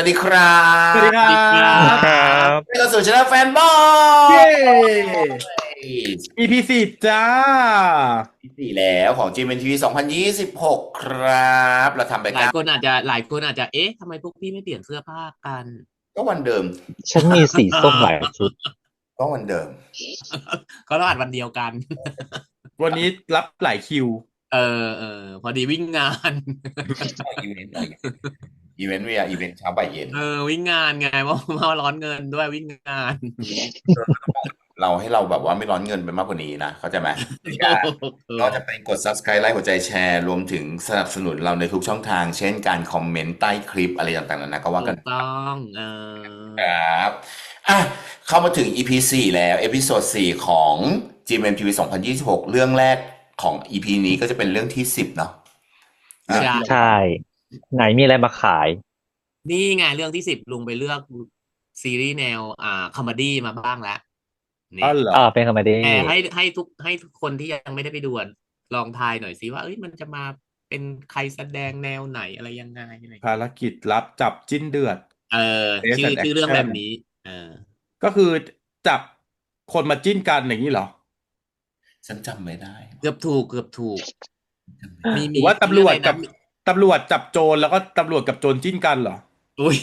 สวัสดีครับสวัสดีครับครับนี่ก็สู่ช anel แฟนบอเย้ย EP สิบจ้าที่สี่แล้วของ GMMTV 2026 ครับ เราทำไปหลายเก้าคนอาจจะหลายคนอาจจะเอ๊ะทำไมพวกพี่ไม่เปลี่ยนเสื้อผ้ากัน ก็วันเดิม ฉันมีสีส้มหลายชุด ก็วันเดิม ก็เราอัดวันเดียวกัน วันนี้รับหลายคิว เออเออพอดีวิ่งงาน อีเวนต์อะไรเงี้ยอีเวนต์เวียอีเวนต์เช้าบ่ายเย็น เออวิ่งงานไงเพราะมาร้อนเงินด้วยวิ่งงาน เราให้เราแบบว่าไม่ร้อนเงินไปมากกว่านี้นะเข้าใจไหมก็จะเป็นกด subscribe ไลค์หัวใจแชร์ รวมถึงสนับสนุนเราในทุกช่องทาง เช่นการคอมเมนต์ใต้คลิปอะไรต่างๆนานาก็ว่ากันถูกต้องเออครับอะเข้ามาถึง EP 4แล้วเอพิโซด4ของ GMMTV 2026 เรื่องแรกของ EP นี้ก็จะเป็นเรื่องที่10เนาะใช่ใช่ ไหนมีอะไรมาขาย นี่ไงเรื่องที่สิบลุงไปเลือกซีรีส์แนว อ่าคอมเมดี้มาบ้างแล้วนี่อ๋อเหรออ่าเป็นคอมเมดี้แต่ให้ให้ทุกให้ทุกคนที่ยังไม่ได้ไปดูอะลองทายหน่อยสิว่าเอ้ยมันจะมาเป็นใครแสดงแนวไหนอะไรยังไงอะไรภารกิจลับจับจิ้นเดือด เออ Best ชื่อ and ชื่อเรื่อง Action แบบนี้ เออ ก็คือจับคนมาจิ้นกันอย่างนี้เหรอฉันจำไม่ได้เกือบถูกเกือบถูก มีหมีรือว่าตำรวจกับมีอะไรนะ ตำรวจจับโจรแล้วก็ตำรวจกับโจรจิ้นกันเหรอ อุ้ย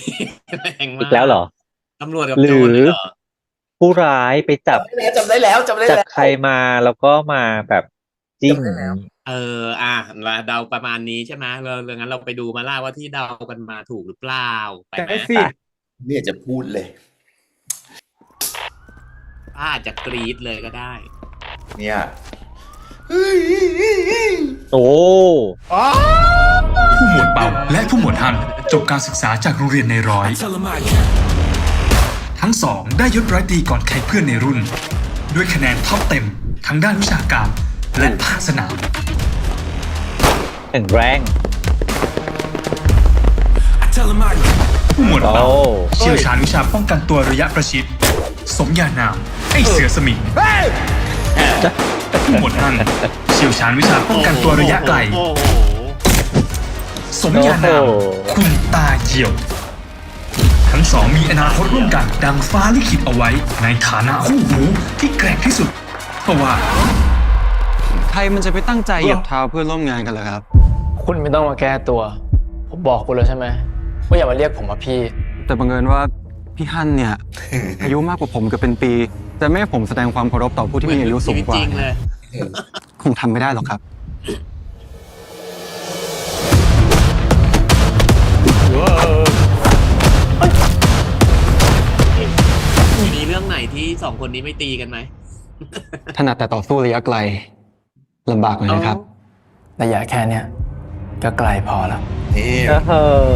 แรงมาอีกแล้วเหรอ ตำรวจกับหรือโจรเลยเหรอผู้ร้ายไปจับจำได้แล้วจำได้จับแล้ว ใครมาแล้วก็มาแบบจิ้ง จำได้แล้ว เออ อะเราเดาประมาณนี้ใช่ไหมเราเรื่องนั้นเราไปดูมาล่าว่าที่เดากันมาถูกหรือเปล่าไปไหมใช่สิไม่อยากจะพูดเลย ป้าอาจจะกรี๊ดเลยก็ได้ เนี่ย โอ้อ๋อผู้หมวดเป่าและผู้หมวดฮันจบการศึกษาจากโรงเรียนในร้อย ทั้งสองได้ยศร้อยตรีก่อนใครเพื่อนในรุ่น ด้วยคะแนนท็อปเต็มทั้งด้านวิชาการและภาคสนามแข็งแรงผู้หมวดเป่าโอ้เชี่ยวชาญวิชาป้องกันตัวระยะประชิด สมญานามไอเสือสมิง ผู้หมวดฮันเชี่ยวชาญวิชาป้องกันตัวระยะไกล โอ้โหสมญานามคุณตาเหี่ยว ทั้งสองมีอนาคตร่วมกันดังฟ้าลิขิตเอาไว้ ในฐานะคู่หูที่แกร่งที่สุดเพราะว่า ใครมันจะไปตั้งใจเหยียบเท้าเพื่อนร่วมงานกันเหรอครับ คุณไม่ต้องมาแก้ตัว ผมบอกคุณแล้วใช่ไหมว่าอย่ามาเรียกผมว่าพี่ แต่บังเอิญว่าพี่ฮั่นเนี่ย อายุมากกว่าผมเกับเป็นปี แต่ไม่ให้ผมแสดงความเคารพต่อผู้ที่มีอายุสูงกว่าจริงๆเลย คงทำไม่ได้หรอกครับ มีเรื่องไหนที่สองคนนี้ไม่ตีกันไหมถนัดแต่ต่อสู้ระยะไกลลำบากหน่อยนะครับ ระยะแค่เนี้ยก็ไกลพอแล้ว นี่ เออ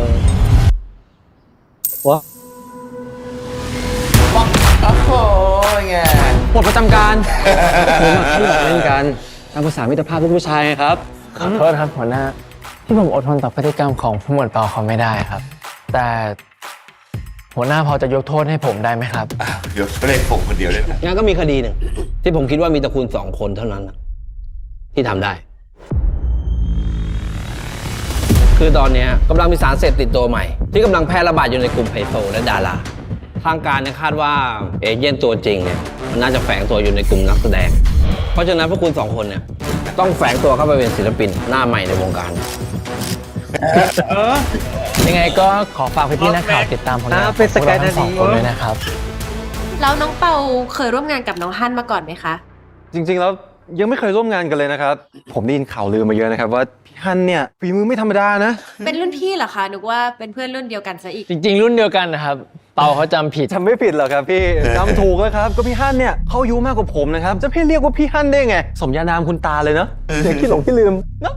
ไงหมดประจำการผมกับพี่บอกเล่นกันตามภาษามิตรภาพลูกผู้ชายครับ ขอโทษครับหัวหน้า ที่ผมอดทนต่อพฤติกรรมของผู้หมวดเปาเขาไม่ได้ครับ แต่หัวหน้าพอจะยกโทษให้ผมได้ไหมครับอ้าวเดี๋ยวไม่ได้ผมคนเดียวเลยนะงั้นก็มีคดีหนึ่งที่ผมคิดว่ามีแต่คุณสองคนเท่านั้นน่ะที่ทำได้ คือตอนเนี้ยกำลังมีสารเสพติดตัวใหม่ ที่กำลังแพร่ระบาดอยู่ในกลุ่มไฮโซและดารา ทางการเนี่ยคาดว่าเอเย่นตัวจริงเนี่ยมันน่าจะแฝงตัวอยู่ในกลุ่มนักแสดง เพราะฉะนั้นพวกคุณสองคนเนี่ยต้องแฝงตัวเข้าไปเป็นศิลปินหน้าใหม่ในวงการเออยังไงก็ขอฝากพี่ๆนักข่าวติดตามผลงานของพวกเราทั้งสองคนด้วยนะครับ แล้วน้องเปาเคยร่วมงานกับน้องฮั่นมาก่อนไหมคะ จริง ๆ แล้วยังไม่เคยร่วมงานกันเลยนะครับ ผมได้ยินข่าวลือมาเยอะนะครับ ว่าพี่ฮั่นเนี่ยฝีมือไม่ธรรมดานะ เป็นรุ่นพี่เหรอคะนึกว่าเป็นเพื่อนรุ่นเดียวกันซะอีก จริง ๆ รุ่นเดียวกันนะครับ เปาเขาจำผิด จำไม่ผิดหรอกครับพี่จำถูกแล้วครับ ก็พี่ฮั่นเนี่ยเขาอายุมากกว่าผมนะครับ จะพี่เรียกว่าพี่ฮั่นได้ไง สมญานามคุณตาเลยเนาะเด็กที่หลงที่ลืมเนาะ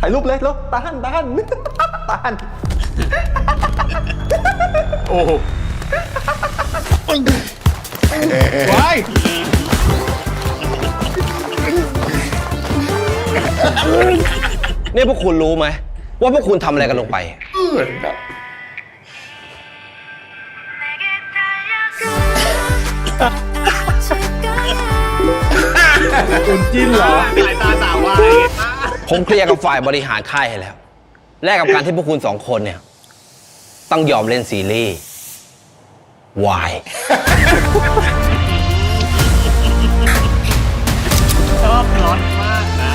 ถ่ายรูปเลยแล้วตาฮั่นตาฮั่นตาฮั่นโอ้โหว้ายนี่พวกคุณรู้ไหม ว่าพวกคุณทำอะไรกันลงไป คุณจิ้นเหรอ สายตาสาววายผมเคลียร์กับฝ่ายบริหารค่ายให้แล้ว แลกกับการที่พวกคุณสองคนเนี่ย ต้องยอมเล่นซีรีส์วาย ชอบพล็อตมากนะ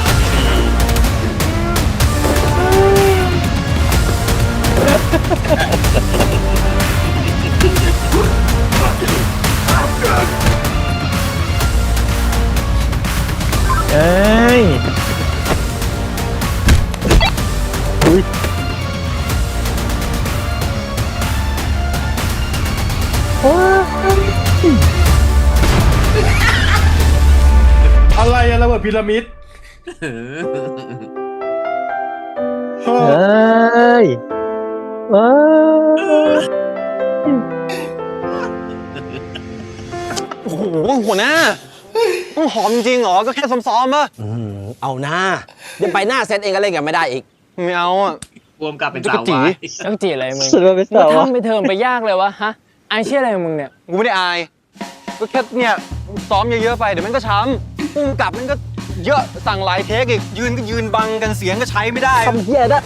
เอ้ยอุ้ยอะไรอะระเบิดพีระมิดเอ้ยเอ้ยโอ้โหหัวหน้า ต้องหอมจริงเหรอ ก็แค่ซ้อมๆป่ะอืมเอาหน้าเดี๋ยวไปหน้าเซตเองก็เล่นกันไม่ได้อีก ไม่เอาอะรวมกับเป็นจะสากวระจีวายจักจีอะไรมึงสุดยอดไปมึสางวะทำไปเทอมไปยากเลยวะฮะไอเชี่ยอะไรของมึงเนี่ย กูไม่ได้อาย ก็แค่เนี่ยซ้อมเยอะๆไปเดี๋ยวมันก็ช้ำพุ่งกลับมันก็เยอะสั่งหลายเทคอีกยืนก็ยืนบังกันเสียงก็ใช้ไม่ได้ ทำเหี้ยได้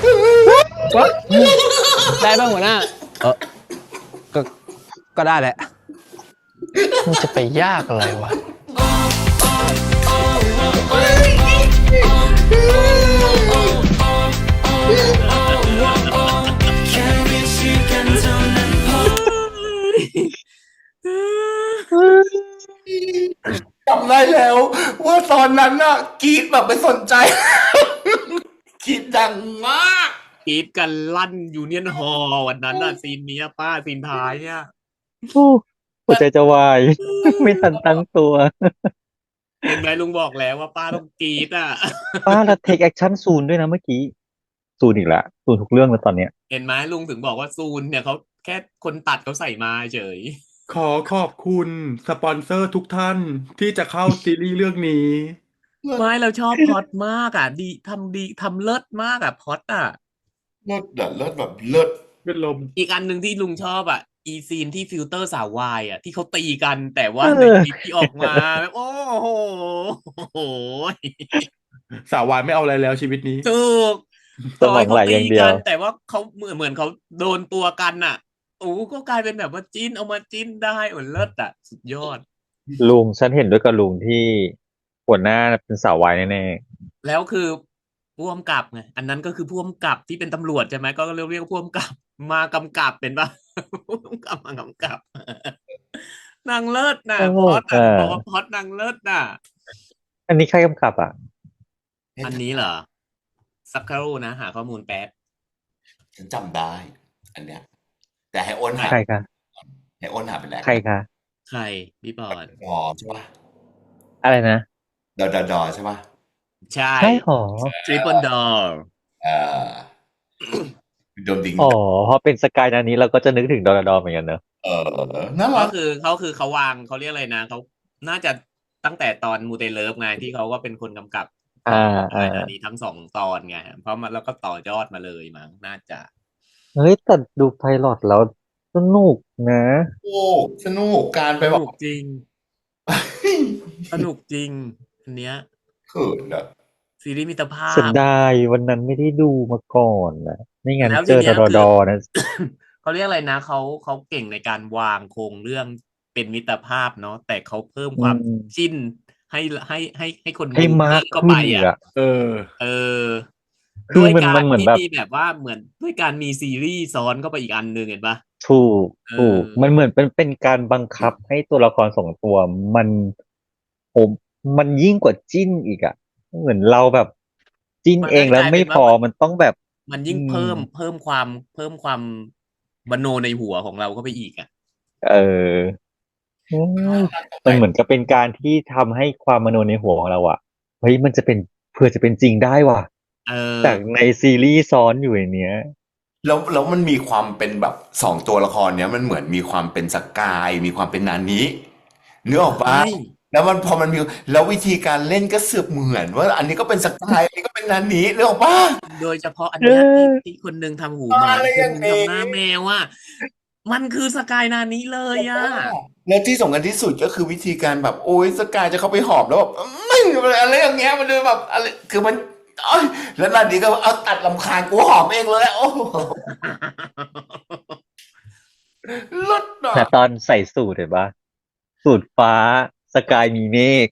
ได้ป่ะหัวหน้าก็ก็ได้แหละ มันจะไปยากอะไรวะ จำได้แล้วว่าตอนนั้นน่ะกรีดแบบไม่สนใจกรีดดังมากกรีดกันลั่นยูเนียนฮอลวันนั้นน่ะซีนเนี้ยป้าซีนท้ายเนี่ยหัวใจจะวาย ไม่ทันตั้งตัว เห็นไหมลุงบอกแล้วว่าป้าต้องกรีดอะ ป้าแล้วเทคแอคชั่นซูนด้วยนะเมื่อกี้ซูนอีกละซูนทุกเรื่องแล้วตอนเนี้ย เห็นไหมลุงถึงบอกว่าซูนเนี่ยเขาแค่คนตัดเขาใส่มาเฉย ขอขอบคุณสปอนเซอร์ทุกท่านที่จะเข้าซีรีส์เรื่องนี้ ไม่เราชอบพล็อตมากอะ ดีทำดีทำเลิศมากอะพล็อตอะ เลิศอะเลิศแบบเลิศเป็นลม อีกอันหนึ่งที่ลุงชอบอะ อีซีนที่ฟิลเตอร์สาววายอะ ที่เขาตีกันแต่ว่าเออในคลิปที่ออกมาแบบโอ้โหโอ้โหสาววายไม่เอาอะไรแล้วชีวิตนี้ถูกสมองไหลอย่างเดียวต่ให้ขตีกันแต่ว่าเขาเหมือนเหมือนเขาโดนตัวกันอะโอ้ก็กลายเป็นแบบว่าจิ้นเอามาจิ้นได้โอ้เลิศอะ สุดยอด ลุงฉันเห็นด้วยกับลุงที่หัวหน้าเป็นสาววายแน่แล้วคือผู้กำกับไงอันนั้นก็คือผู้กำกับที่เป็นตำรวจใช่ไหมก็เรียกเรียกว่าผู้กำกับมากำกับเป็นปะ ผู้กำกับมากำกับ นางเลิศนะโอ้พโหอดเออ บอกว่าพอดนางเลิศน่ะๆอันนี้ใครกำกับอะ อันนี้เหรอ สักครู่นะ หาข้อมูลแป๊บ ฉันจำได้ อันเนี้ย แต่ให้อ้นหาใครคะ ให้อ้นหาเป็นแรกใครคะ ใครพี่ปอน ดอใช่ปะอะไรนะ ดอดอดอใช่ปะใช่ ใช่หรอ ทริปเปิลดอเออ โดมดิงอ๋อพอเป็นสกายนันนี้เราก็จะนึกถึงดอร์ดอเหมือนกันเนอะเออน่ารัก็กคือเขาคือเขาวางเขาเรียกอะไรนะเขาน่าจะตั้งแต่ตอนมูเตเลิฟไงที่เขาก็เป็นคนกำกับอ่าอัอ่านนี้ทั้งสองตอนไงเพราะมันแล้วก็ต่อยอดมาเลยมั้งน่าจะ เฮ้ยแต่ดูไพลอตแล้วสนุกนะ โอ้สนุกการไปสแบนุบกจริง สนุกจริง อันเนี้ย เขินอะซีรีส์มิตรภาพเสียดายวันนั้นไม่ได้ดูมาก่อนนะ ไม่งั้นแล้วเจอทีดเนี้อยคือดอนะเขาเรียกอะไรนะเขาเขาเก่งในการวางโครงเรื่องเป็นมิตรภาพเนาะแต่เขาเพิ่มความอืมจิ้นให้ให้ให้ให้คนให้ดูมากเพิ่เข้าขึ้ไปนอีกอะอะเออ เออคือด้วยมันการมันเหมือนที่แบบมีแบบว่าเหมือนด้วยการมีซีรีส์ซ้อนเข้าไปอีกอันหนึ่งเห็นปะถูกถูกเออมันเหมือนเป็นเป็นการบังคับให้ตัวละครสองตัวมันผมมันยิ่งกว่าจิ้นอีกอะเหมือนเราแบบจิ้นมันเองแล้วกลายเป็นไม่ว่าพอมันมันต้องแบบ มันยิ่งอืมเพิ่มเพิ่มความเพิ่มความมโนในหัวของเราเข้าไปอีกอะ เอออืมมันเหมือนกับเป็นการที่ทำให้ความมโนในหัวของเราอะเฮ้ยมันจะเป็นเพื่อจะเป็นจริงได้ว่ะเออจากในซีรีส์ซ้อนอยู่อย่างเนี้ยแล้วแล้วมันมีความเป็นแบบสองตัวละครเนี้ยมันเหมือนมีความเป็นสกาย มีความเป็นนานินึกออกปะใช่ แล้วมันพอมันมีแล้ววิธีการเล่นก็เสือกเหมือน ว่าอันนี้ก็เป็นสกายอันนี้ก็เป็นนานินึกออกปะโดยเฉพาะอันเนี้ยเอที่อที่คนหนึ่งทำหูหมาอะไรคอนย่างหนึ่งนี้ ทำหน้าแมวอะมันคือสกายนานี้เลยอะแล้วที่สำคัญที่สุดก็คือวิธีการแบบโอ้ยสกายจะเข้าไปหอบแล้วแบบไม่อะไรอย่างเงี้ยมันดูแบบอะไรคือมันเอ้ยแล้วนานิก็เอาตัดลำคาญกูหอมเองเลยโอ้โหแต่ตอนใส่สูทเห็นปะสูทฟ้า สกายมีเมฆ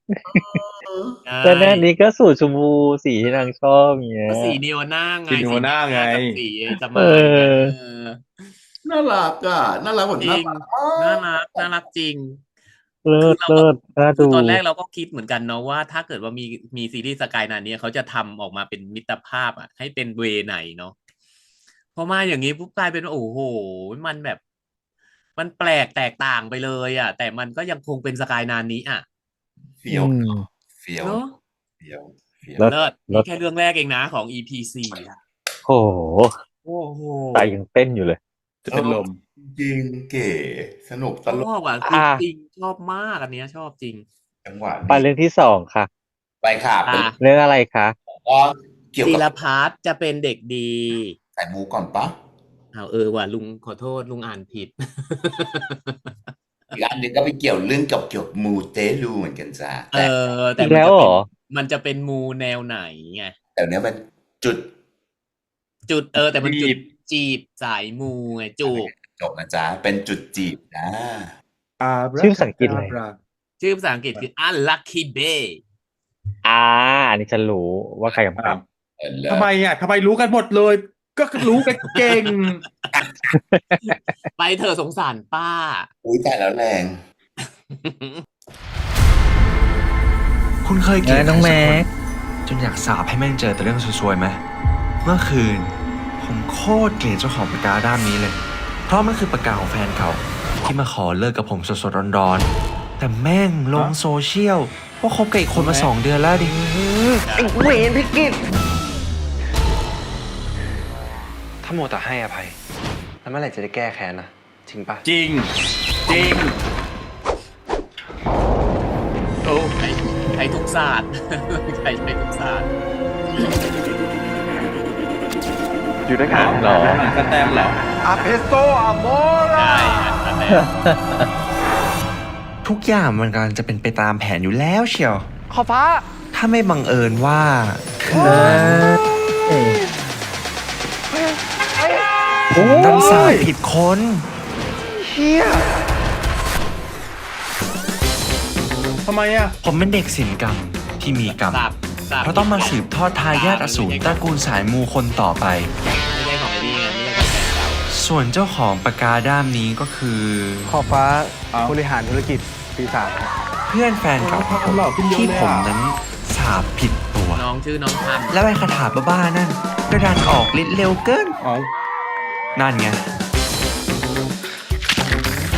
ใช่แต่แน่นี้ก็สูทชมพูสีที่นางชอบเงี้ยก็สีเนียวหน้าไงสีเนียวหน้าไงกับสีสมัยเออเออน่ารักอะน่ารักเหมือนจริงน่าน่ารักน่ารักจริงเลิศเลิศน่าคือดูตอนแรกเราก็คิดเหมือนกันเนาะว่า ถ้าเกิดว่ามีมีซีรีส์สกายนานี้เขาจะทำออกมาเป็นมิตรภาพอะ ให้เป็นเวไหนเนาะพอมาอย่างนี้ปุ๊บกลายเป็นว่าโอ้โห มันแบบ มันแปลกแตกต่างไปเลยอะ แต่มันก็ยังคงเป็นสกายนานี้อะเฟี้ยวอืมเฟี้ยวเนาะเฟี้ยวเฟี้ยวเลิศเลิศเลินี่ศแค่เรื่องแรกเองนะของ EP สี่อะโอ้โหโอ้โหใจยังเต้นอยู่เลย จะเป็นลมจริงเก๋สนุกตลชกอบอะอะจริงๆชอบมากอันเนี้ย ชอบจริงจังหวะไปเรื่องที่สองค่ะ ไปค่ะเป็นอะเรื่องอะไรคะก็เกี่ยวศิกับลพัฒน์จะเป็นเด็กดีสายมูก่อนปะ เอาเออว่ะลุงขอโทษลุงอ่านผิด อีกอันหนึงก็ไปเกี่ยวเรื่องเกี่ยวเกี่ยวกับมูเตลูเหมือนกันจ้าเอแต่อ แต่อีกมันแล้วจะเหรเป็นอมันจะเป็นมูแนวไหนไงแต่เนี้ยเป็นจุดจุดเออ แต่มันจีจุบดจีบสายมูไงจูบจบนะจ๊ะเป็นจุดจีบนะอาบชื่อภาษาอังกฤษอะไร ชื่อภาษาอังกฤษคือ unlucky bay อ่าอันนี้ฉันรู้ว่าใครกำกับ เออเลิศทำไมอะทำไมรู้กันหมดเลย ก็รู้กันเก่ง ไปเธอะสงสารป้า อุ้ยแต่แล้วแรง คุณเคยเกลียดเออน้องใครสักแม็คนกจนอยากสาบให้แม่งเจอแต่เรื่องซวยๆไหมเมื่อคืน ผมโคตรเกลียดเจ้าของปากกาด้ามนี้เลย เพราะมันคือปากกาของแฟนเก่าที่มาขอเลิกกับผมสดๆร้อนๆ แต่แม่งลงโซเชียลว่าคบกับอีกคนมาสองเดือนแล้วดิไอ้เวนพิกิต ถ้าโมวแต่ให้อภัย แล้วเมื่อไหร่จะได้แก้แค้นนะจริงปะจริง จริง โอ้ใช้ใช้ทุกศาสตร์ ใช้ใช้ทุกศาสตร์อยู่ด้วยกันหรอหนังสแตมป์เหรออาเพสโตอาโมราใช่อันนั้นแหละทุกอย่างมันกำลังจะเป็นไปตามแผนอยู่แล้วเชียว ขอฟ้า ถ้าไม่บังเอิญว่าคือผม ดันสายผิดคนเฮียทำไมอะ ผมเป็นเด็กศิลปกรรมที่มีกรรมสับสับเพราะต้องมาสืบทอดทายาทอสูรตระกูลสายมูคนต่อไป ไม่ใช่ของไอ้นี่ไงไม่ใช่ของแฟนเก่าส่วนเจ้าของปากกาด้ามนี้ก็คือ ขอฟ้าเอ้าบริหารธุรกิจปีศาจเพื่อนแฟนเก่าของผมหล่อขึ้นเยอะที่เลยผมอะนั้นสาบผิดตัว น้องชื่อน้องทำแล้วไอ้คาถาบ้าๆนั่นก็ดันออกฤทธิ์เร็วเกิน อ๋อ นั่นไง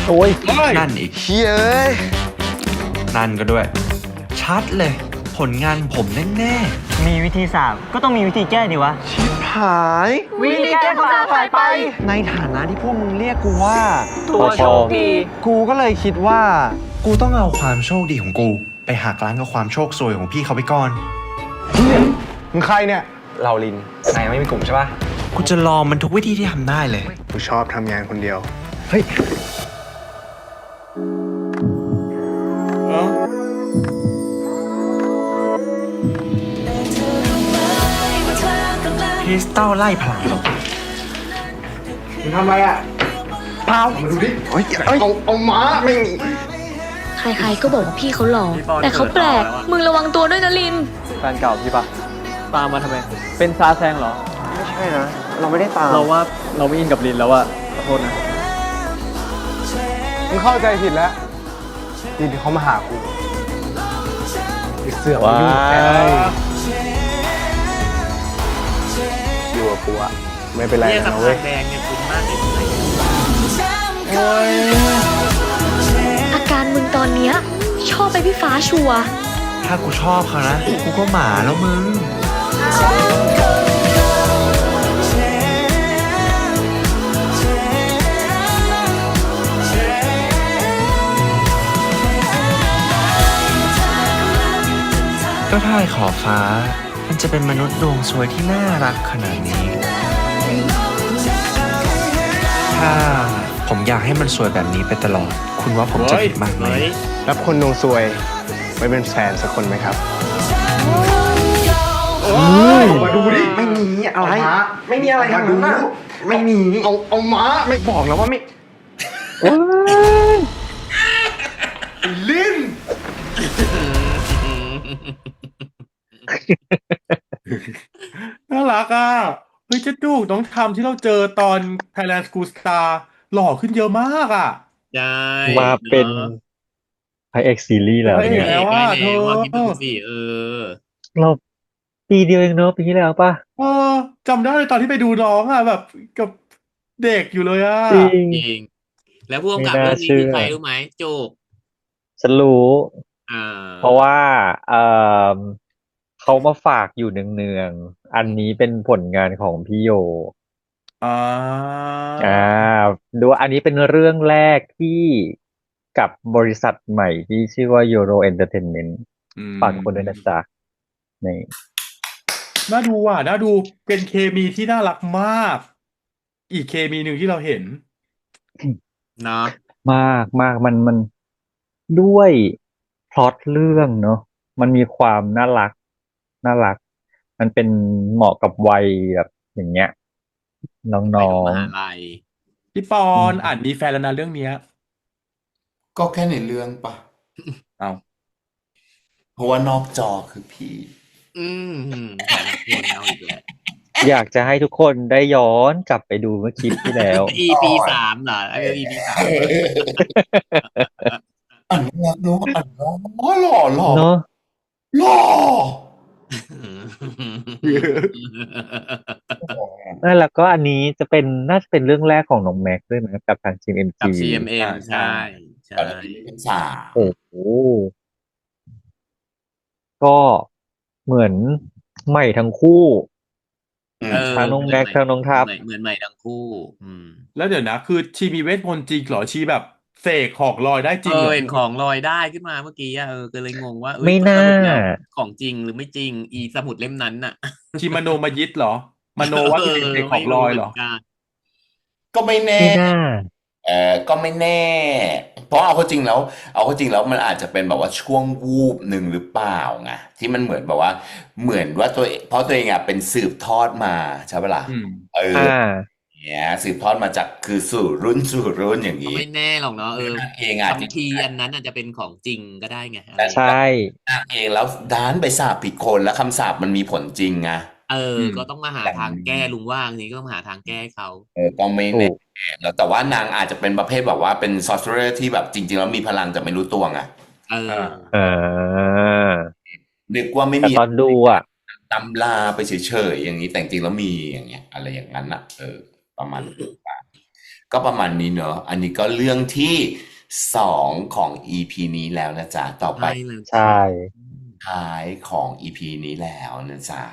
โอ้ยเฮ้ยนั่นอีก เฮียเอ้ยนั่นก็ด้วย ชัดเลย ผลงานผมแน่มีวิธีสามก็ต้องมีวิธีแก้ดิวะ หายวิธีแก้ความหายไป ในฐานะที่พวกมึงเรียกกูว่าตัวโชคดี กูก็เลยคิดว่าๆกูต้องเอาความโชคดีของกู ไปหักล้างกับความโชคซวยของพี่เขาไปก่อน มึงใครเนี่ย เราลินนายไม่มีกลุ่มใช่ปะ กูจะลองมันทุกวิธีที่ทำได้เลย กูชอบทำงานคนเดียว เฮ้ยเอ้าคริสตัลไล่พลังมึงทำอะไรอะเปล่ามาดูดิเฮ้ยเอาเอาม้าไม่มีใครๆก็บอกว่าพี่เขาหล่อพี่ปอนแต่เขาแปลกเกิดมาแล้วอะมึงระวังตัวด้วยนะลิน แฟนเก่าพี่ปะตามมาทำไม เป็นซาแซงเหรอ ไม่ใช่นะ เราไม่ได้ตามเราว่าเราไม่อินกับลินแล้วอะขอโทษนะมึงเข้าใจผิดแล้วลินเขามาหากูไอ้เสือกว้ามันยุ่งแค่ไหนยอยู่กับกูอะไม่เป็นไรเนี่ยสะนะพาเว้ยนแดงเนี่ยคุ้นมากเลย อาการมึงตอนเนี้ยชอบไปพี่ฟ้าชัวร์ ถ้ากูชอบเขานะ กูก็หมาแล้วมึง ก็ถ้าไอ้ขอบฟ้า มันจะเป็นมนุษย์ดวงสวยที่น่ารักขนาดนี้ ถ้าผมอยากให้มันสวยแบบนี้ไปตลอด คุณว่าผมจะผิดมากไหมเฮ้ยรับคนดวงซวยไว้เป็นแฟนสักคนไหมครับ มาดูดิ ไม่มีอะไร ไม่มีอะไรทั้งนั้นนะไม่มี เอาเอาม้าไม่บอกแล้วว่าไม่ว้ายลิ้น น่ารักอะเฮ้ยเจะดูกน้องทำที่เราเจอตอน Thailand School Star หล่อขึ้นเยอะมากอะ ใช่มาเป็นอะพระเอกซีรีส์แล้วพระเอกเนี่ยแล้วอะได้แล้วว่าเธอคิดดูสิเออเราปีเดียวเองเนอะปีที่แล้วป่ะเออจำได้เลยตอนที่ไปดูน้องอะแบบกับเด็กอยู่เลยอะจริงจริงแล้วผู้กำกับไม่น่าเรื่องนี้คือเชื่อใครรู้ไหมโจกฉันรู้อ่าเพราะว่าเออ เขามาฝากอยู่เนืองๆ อันนี้เป็นผลงานของพี่โยอ่าอ่าดูอันนี้เป็นเรื่องแรกที่กับบริษัทใหม่ที่ชื่อว่า Euro Entertainment อืมฝากทุกคนด้วยนะจ๊ะนี่น่าดูอะน่าดูเป็นเคมีที่น่ารักมาก อีกเคมีหนึ่งที่เราเห็นเนาะมากมากมันมันด้วยพล็อตเรื่องเนาะมันมีความน่ารัก น่ารัก มันเป็นเหมาะกับวัยแบบอย่างเงี้ย น้ไปอดูมงหาลัยพี่ปอนอ่านมีแฟนแล้วนะเรื่องเนี้ย ก็แค่ในเรื่องปะเอาเพราะว่านอกจอคือพี่ อืมแต่ละคนเอาอีกแล้วๆอยากจะให้ทุกคนได้ย้อนกลับไปดูเมื่อคลิปที่แล้ว EP สามเหรอไอ้เรื่อง EP สามอันนี้ดูอันน้อหล่อหล่อเนาะหล่อ นั่นแล้วก็อันนี้จะเป็นน่าจะเป็นเรื่องแรกของน้องแม็กซ์ด้วยนะกับทาง GMM กับ TV CMM ใช่ใช่ตอนนี้เป็นสาวโอ้โหก็เหมือนใหม่ทั้งคู่อืมเออทั้งน้องแม็กซ์ทั้งน้องทัพเหมือนเหมือนใหม่ทั้งคู่อืมแล้วเดี๋ยวนะ คือชีมีเวทมนต์จริงเหรอชีแบบ เสกหอกลอยได้จริเองเหรออเห็นของลอยได้ขึ้นมาเมื่อกี้อะเออก็เลยงงว่าเอ้ยไม่น่าสรุปแล้วของจริงหรือไม่จริง อีสมุดเล่มนั้นน่ะชีมโนมายิดเหรอ มโนว่าตัวเองเสกหอกลอยเหรอไม่มืนกันก็ไม่แน่ไม่น่าเออก็ไม่แน่ เพราะเอาเข้าจริงแล้ว เอาเข้าจริงแล้วมันอาจจะเป็นแบบว่าช่วงวูบหนึ่งหรือเปล่าไงที่มันเหมือนแบบว่า เหมือนว่าตัวเองเพราะตัวเองอะเป็นสืบทอดมาใช่ปะล่ะอืมเอออ่า เนี่ยสืบทอดมาจากคือสู่รุ่นสู่รุ่นอย่างก็นี้ไม่แน่หรอกเนาะเออนางเองอาจจะบางทีอันนั้นอาจจะเป็นของจริงก็ได้ไงอะไรใช่ นางเองแล้วด้านไปสาปผิดคนแล้วคำสาปมันมีผลจริงไง เอออมก็ต้องมาหาทางแก้ลุงว่าอันนี้ก็ต้องหาทางแก้ให้เขา เออก็ไม่ถูแน่กแล้วแต่ว่านางอาจจะเป็นประเภทแบบว่าเป็นซอ r เ e อร์ที่แบบจริง ๆ แล้วมีพลังแต่ไม่รู้ตัวไงเอออ่าอ่านึกว่าไม่แต่มีตอนดูอะ ตำลาไปเฉยๆอย่างนี้แต่จริงๆแล้วมีอย่างเงี้ย อะไรอย่างนั้นอะเออ ประมาณก็ประมาณนี้เนอะอันนี้ก็เรื่องที่สองของ EP นี้แล้วนะจ๊ะ ต่อไปใช่เลยใช่ท้ายของ EP นี้แล้วนะจ๊ะ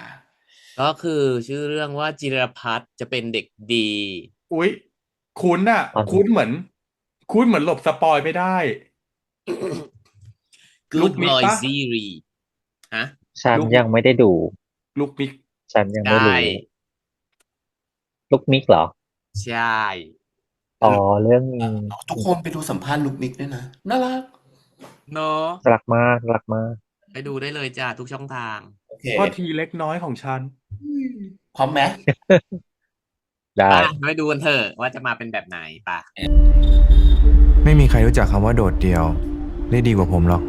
ก็คือชื่อเรื่องว่าจิรพัฒน์จะเป็นเด็กดี อุ๊ย คุ้นอะตอนคุ้นเหมือน คุ้นเหมือนหลบสปอยไม่ได้ลู Good กมิก Boy ปะ Series ฮะฉันลูกยังไม่ได้ดู ลูกมิก ฉันยังไม่ได้รู้ลูกมิกเหรอ ใช่ อ๋อเรื่องนี้ทุกคนไปดูสัมภาษณ์ลุกนิกด้วยนะ น่ารัก เนาะรักมากรักมาก ไปดูได้เลยจ้าทุกช่องทางโอเคพ่อทีเล็กน้อยของฉันพร้อมไหมได้อะไปดูกันเถอะว่าจะมาเป็นแบบไหนป่ะ ไม่มีใครรู้จักคำว่าโดดเดี่ยว ได้ดีกว่าผมหรอก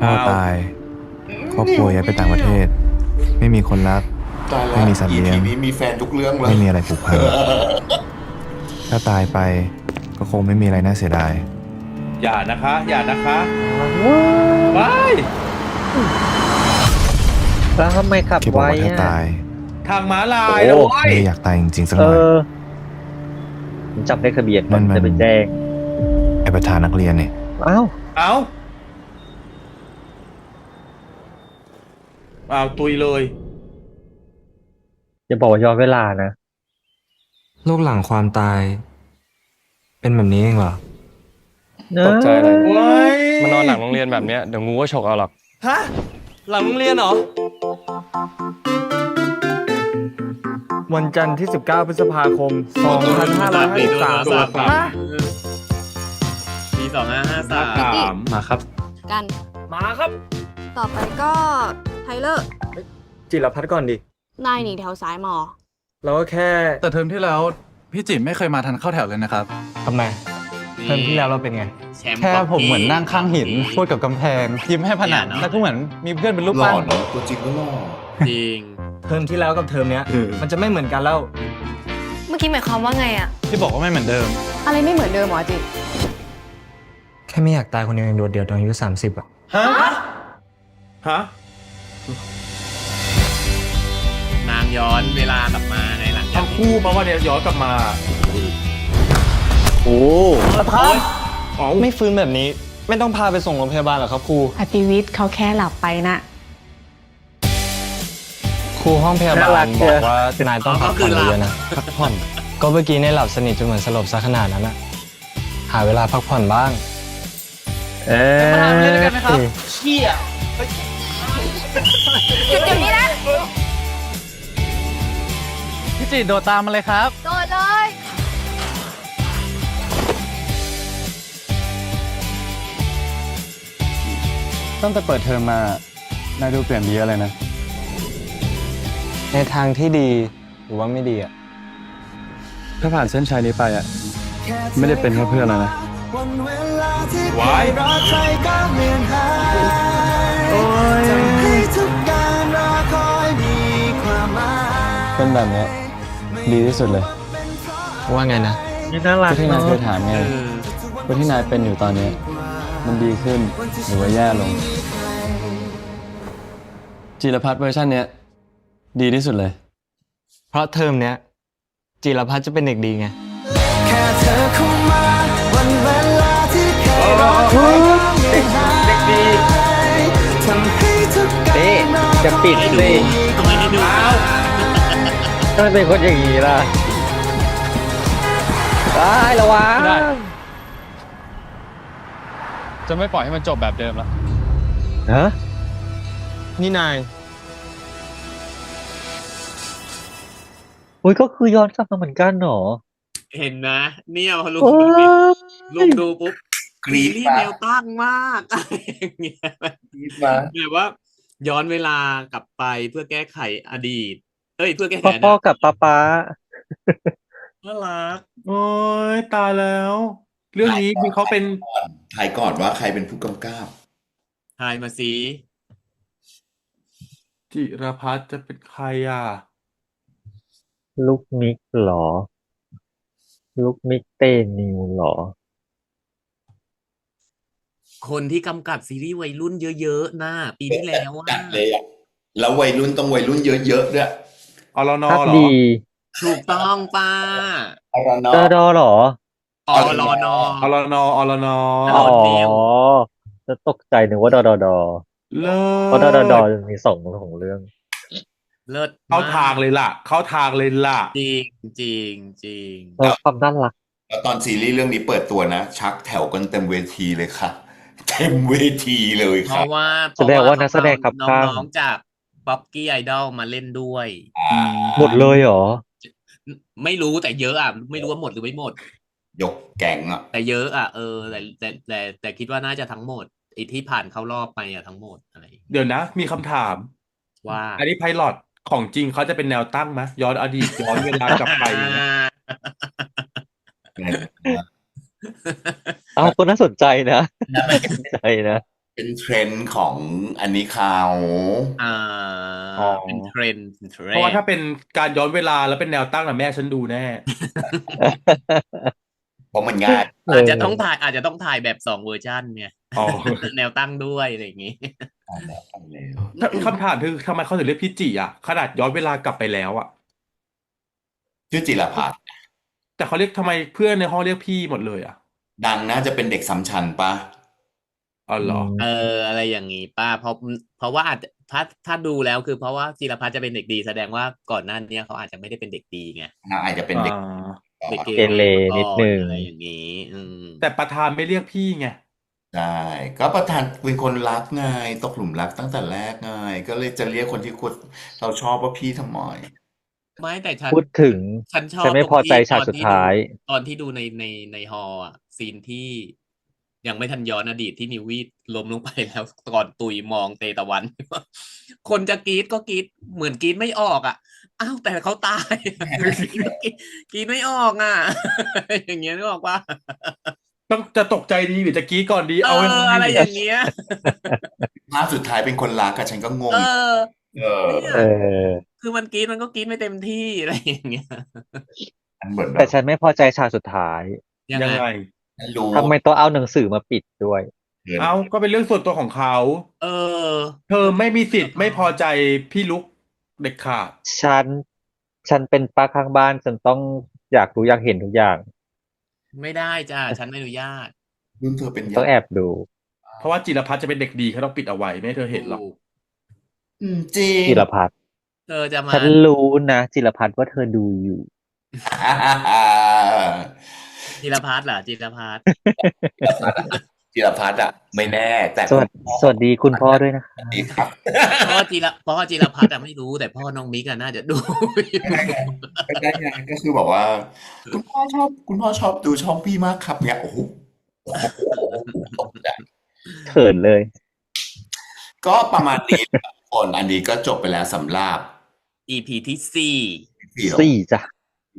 พ่ออ้าวตาย ครอบครัวย้ายไปต่างประเทศ ไม่มีคนรัก ตายแล้ว ไม่มีสัตว์เลี้ยง EP นี้มีแฟนทุกเรื่องเลยไม่มีอะไรผูกพัน ถ้าตายไปก็คงไม่มีอะไรน่าเสียดาย อย่านะคะ อย่านะคะว้ายแล้วทำไมขับแค่บอกไว้ว่าถ้าอะตายทางม้าลายโอ้แล้วเว้ยไม่ได้อยากตายจริงๆสักหเอน่อย อผมจำได้ทะเบียนนั่นมัน จะไปแจ้งไอประธานนักเรียนเนี่ยอ้าวเอาเอาตุยเลย จะบอกว่าย้อนเวลานะโลกหลังความตาย เป็นแบบนี้เองเหรอ ตกใจเลยโอ้ยมานอนหลังโรงเรียนแบบเนี้ยเดี๋ยวงูก็ฉกเอาหรอก ฮะ หลังโรงเรียนเหรอ วันจันทร์ที่ 19 พฤษภาคม 2553ฮะปีสองห้าห้าสาม สามมาครับ กัน มาครับ ต่อไปก็ไทเลอร์ จิรพัฒน์ก่อนดิ นายหนีแถวสายหมอเราก็แค่แต่เทอมที่แล้ว พี่จิไม่เคยมาทันเข้าแถวเลยนะครับ ทำไมเทอมที่แล้วเราเป็นไงแชมป์แค่ผมเหมือนนั่งข้างหินป๊อปกี้พูดกับกำแพง ยิ้มให้ผนังเนี่ยเนอะแล้วก็เหมือนมีเพื่อนเป็นรูปหล่อปั้นเนอะตัวจริงก็หล่อจริง เทอมที่แล้วกับเทอมเนี้ย มันจะไม่เหมือนกันแล้ว เมื่อกี้หมายความว่าไงอะที่บอกว่าไม่เหมือนเดิม อะไรไม่เหมือนเดิมเหรอจิแค่ไม่อยากตายคนเดียวอย่างโดดเดี่ยวตอนอายุสามสิบอะฮะ ฮะ นางย้อนเวลากลับมาไงหลังจากทั้งคู่มาว่าเนี่ยย้อนกลับมาโอ้ประธานอ๋อไม่ฟื้นแบบนี้ ไม่ต้องพาไปส่งโรงพยาบาลหรอครับครู อติวิทย์เขาแค่หลับไปนะ ครูห้องพยาบาน่ารัลกบอกเชียวว่านายต้องพักผ่อนเยอะๆนะพักผ่อนก็เมื่อกี้นายหลับสนิทจนเหมือนสลบซะขนาดนั้นอะหาเวลาพักผ่อนบ้าง เอ๊ะเชี่ยหยุดเดี๋ยวนี้นะ จิโดดตามมาเลยครับ โดดเลย ตั้งแต่เปิดเทอมมา นายดูเปลี่ยนไปเยอะเลยนะ ในทางที่ดีหรือว่าไม่ดีอะถ้าผ่านเส้นชัยนี้ไปอะไม่ได้เป็นแค่เพื่อนแล้วนะ วายเป็นแบบเนี้ย ดีที่สุดเลย ว่าไงนะนี่น่ารักก็ที่นายเนาะเคยถามไง เออว่าที่นายเป็นอยู่ตอนเนี้ยมันดีขึ้นหรือว่าแย่ลง จิรพัฒน์เวอร์ชันเนี้ย ดีที่สุดเลย เพราะเทอมเนี้ยจิรพัฒน์จะเป็นเด็กดีไงเด็กดีนี่จะปิดให้ดูสิทำไมให้ดู ทำไมเป็นคนอย่างนี้ล่ะได้ระวังได้ จะไม่ปล่อยให้มันจบแบบเดิมแล้วฮะนี่นาย อุ้ยก็คือย้อนกลับมาเหมือนกันเหรอเห็นนะ เนี่ยพอลุงโอ้ดูดิยลุงดูปุ๊บกรี๊ซีดรีส์มาแนวตั้งมากอะไรอย่างเงี้ยกรี๊ดมาแบบว่า ย้อนเวลากลับไปเพื่อแก้ไขอดีต เอ้ยเพื่อแก้ไขพ่ออพ่อนาคตกับป้าป้าน่ารักโอ้ยตายแล้ว เรื่องนี้คือเขาเป็นถ่ายก่อนว่าใครเป็นผู้กำกับทายมาสิจิรพัฒน์จะเป็นใครอะ ลูกมิกเหรอ ลูกมิกเตนิวเหรอ คนที่กำกับซีรีส์วัยรุ่นเยอะๆน่าปีที่แล้วว่าจัดเลยอะแล้ววัยรุ่นต้องวัยรุ่นเยอะๆด้วย อรนอพักเหรอดีถูกต้องป้าอรนเดอดอเหรอ อรนอรนออรนออ๋อ๋อนิวจะตกใจนึกว่าดอดอดอเลิเพราะดอดอดอศมีสองของเรื่อง เลิศเข้าทางเลยล่ะ เข้าทางเลยล่ะ จริงจริงจริงเพราะความน่ารักแล้วตอนซีรีส์เรื่องนี้เปิดตัวนะ ชักแถวกันเต็มเวทีเลยค่ะ เต็มเวทีเลยเพค่ะราะว่าแสดงว่านักแสดงขับข้างน้องๆจาก ป๊อปกี้ไอดอลมาเล่นด้วย หมดเลยเหรอ ไม่รู้แต่เยอะอะ ไม่รู้ว่าหมดหรือไม่หมด ยกแก๊งอะ แต่เยอะอะเออแต่แต่แต่แต่คิดว่าน่าจะทั้งหมดไอีที่ผ่านเข้ารอบไปอะทั้งหมดอะไร เดี๋ยวนะ มีคำถาม ว่า อันนี้ไพลอตของจริงเขาจะเป็นแนวตั้งไหมย้อนอดีตย้อนเวลากลับไปอย่างเงี้ยอ้าวก็น่าสนใจนะน่าสนใจนะ เป็นเทรนด์ของอันนี้เขาอ่าอ๋อ เป็นเทรนด์เป็นเทรเพราะนว่าด์ถ้าเป็นการย้อนเวลาแล้วเป็นแนวตั้งนะแม่ฉันดูแน่ เพราะมันง่ายเอออาจจะต้องถ่ายอาจจะต้องถ่ายแบบสองเวอร์ชันเนี่ย อ๋อแนวตั้งด้วยอะไรอย่างงี้ คำถามคือทำไมเขาถึงเรียกพี่จิอะ ขนาดย้อนเวลากลับไปแล้วอะ ชื่อจิรพัฒน์แต่เขาเรียกทำไมเพื่อนในห้องเรียกพี่หมดเลยอะ ดังน่าจะเป็นเด็กซ้ำชั้นปะ อ๋อเหรอ เออ อะไรอย่างงี้ป้าเพราะเพราะว่าอาจจะถ้าถ้าดูแล้วคือเพราะว่าจิรพัฒน์จะเป็นเด็กดี แสดงว่าก่อนหน้านี้เขาอาจจะไม่ได้เป็นเด็กดีไงน่าอาจจะเป็นเด็กอ่าเด็กเกเรนิดนึง อะไรอย่างงี้ อืม แต่ประธานไม่เรียกพี่ไง ใช่ก็ประธานเป็นคนรักไงตกหลุมรักตั้งแต่แรกไงก็เลยจะเรียกคนที่ควรเราชอบว่าพี่ทำไมไม่แต่ฉันพูดถึงฉันชอบฉันไม่พอใจตรงที่ฉากสุดท้าย ตอนที่ดูในในในฮอลล์อะซีนที่ ยังไม่ทันย้อนอดีตที่นิววีล้มลงไปแล้วก่อนตุยมองเตตะวัน คนจะกรีดก็กรีดเหมือนกรีดไม่ออกอะอ้าวแต่เขาตายกินไม่ออกอะ อย่างเงี้ยนึกออกว่าต้องจะตกใจดีหรือจะกรี้ก่อนดี เอเอาให้ออะไรอย่างเงี้ยภาพสุดท้ายเป็นคนรักอะฉันก็งงเออเออเออคือมันกินมันก็กินไม่เต็มที่อะไรอย่างเงี้ยมันเหมือนแบแต่บฉันไม่พอใจฉากสุดท้ายยังยังไงไงฉัน รู้ทำไมต้องเอาหนังสือมาปิดด้วยเกินเอาก็เป็นเรื่องส่วนตัวของเขา เออ เธอไม่มีสิทธิ์ไม่พอใจพี่ลุกเด็ดขาด ฉัน ฉันเป็นป้าข้างบ้านฉันต้องอยากรู้อยากเห็นทุกอย่าง ไม่ได้จ้าฉันไม่อนุญาตรุ่นเธอเป็นต้องแอบดู เพราะว่าจิรพัฒน์จะเป็นเด็กดีเขาต้องปิดเอาไว้ไม่ให้เธอเห็นหรอกถูกอืมจริงจิรพัฒน์เธอจะมาฉันรู้นะจิรพัฒน์ว่าเธอดูอยู่ จิรพัฒน์เหรอจิรพัฒน์จิรพัฒน์อะไม่แน่ แต่สวัสสวัสดีคุณพ่อด้วยนะคะสวัสดีครับพ่อจิรพ่อจิรพัฒน์อะไม่รู้แต่พ่อน้องมิกอะน่าจะดูก็ได้ไงก็คือบอกว่า คุณพ่อชอบ คุณพ่อชอบดูช่องพี่มากครับเนี่ยโอ้โหโอ้โหตกใจเขินเลย ก็ประมาณนี้ครับทุกคนอันนี้ก็จบไปแล้วสำหรับ EP ที่สี่สี่สี่จ้ะ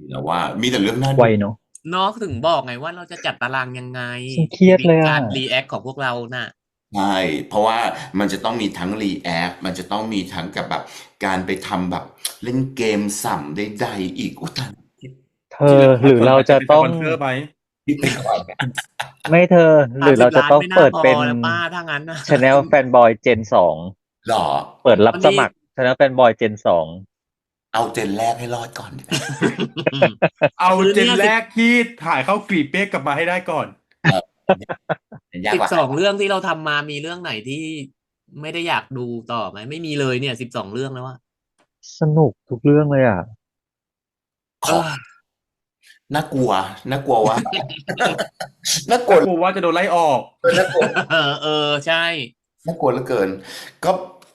แล้วว่า มีแต่เรื่องน่าดูไวเนาะ เนาะถึงบอกไงว่าเราจะจัดตารางยังไงฉันเครียดเลยอะ การรีแอคของพวกเราน่ะ ใช่เพราะว่ามันจะต้องมีทั้งรีแอค มันจะต้องมีทั้งกับแบบการไปทำแบบเล่นเกมสัมใดๆอีกอุยตายเธอหรือเราจะต้องเป็นสปอนเซอร์ไหมคิดไปก่อนนะไม่เธอ หรือเราจะต้องเปิดเป็น50ล้านไม่น่าพอแล้วป้าถ้างั้นนะ Channel Fanboy Gen สองหรอ เปิดรับวันสนี้มัคร Channel Fanboy Gen สอง เอาเจนแรกให้รอดก่อนดีกว่าเอาคือเจนเนี่ยแรกที่ถ่ายเข้ากรีบเป๊กกลับมาให้ได้ก่อนยากสิกว่าบสองเรื่องที่เราทำมามีเรื่องไหนที่ไม่ได้อยากดูต่อไหมไม่มีเลยเนี่ยสิบสองเรื่องแล้วว่าสนุกทุกเรื่องเลยอะขอน่ากลัวน่ากลัวว่าน่ากลัวกลัวว่าจะโดนไล่ออกน่ากลัวเออเออใช่น่ากลัวเหลือเกิน ก็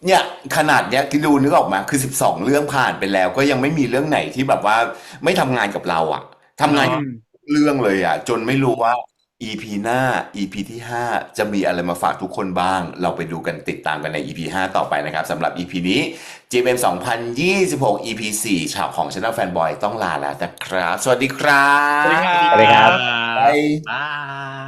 เนี่ยขนาดเนี้ยคิดดูนึกออกมาคือสิบสองเรื่องผ่านไปแล้ว ก็ยังไม่มีเรื่องไหนที่แบบว่าไม่ทำงานกับเราอะทำงานกับเรื่องเลยอะจนไม่รู้ว่า EP หน้า EP ที่ห้าจะมีอะไรมาฝากทุกคนบ้าง เราไปดูกันติดตามกันใน EP ห้าต่อไปนะครับสำหรับ EP นี้ GMM 2026 EP 4ฉากของ Channel Fanboy ต้องลาแล้วนะครับ สวัสดีครับ สวัสดีครับ สวัสดีครับ บายบาย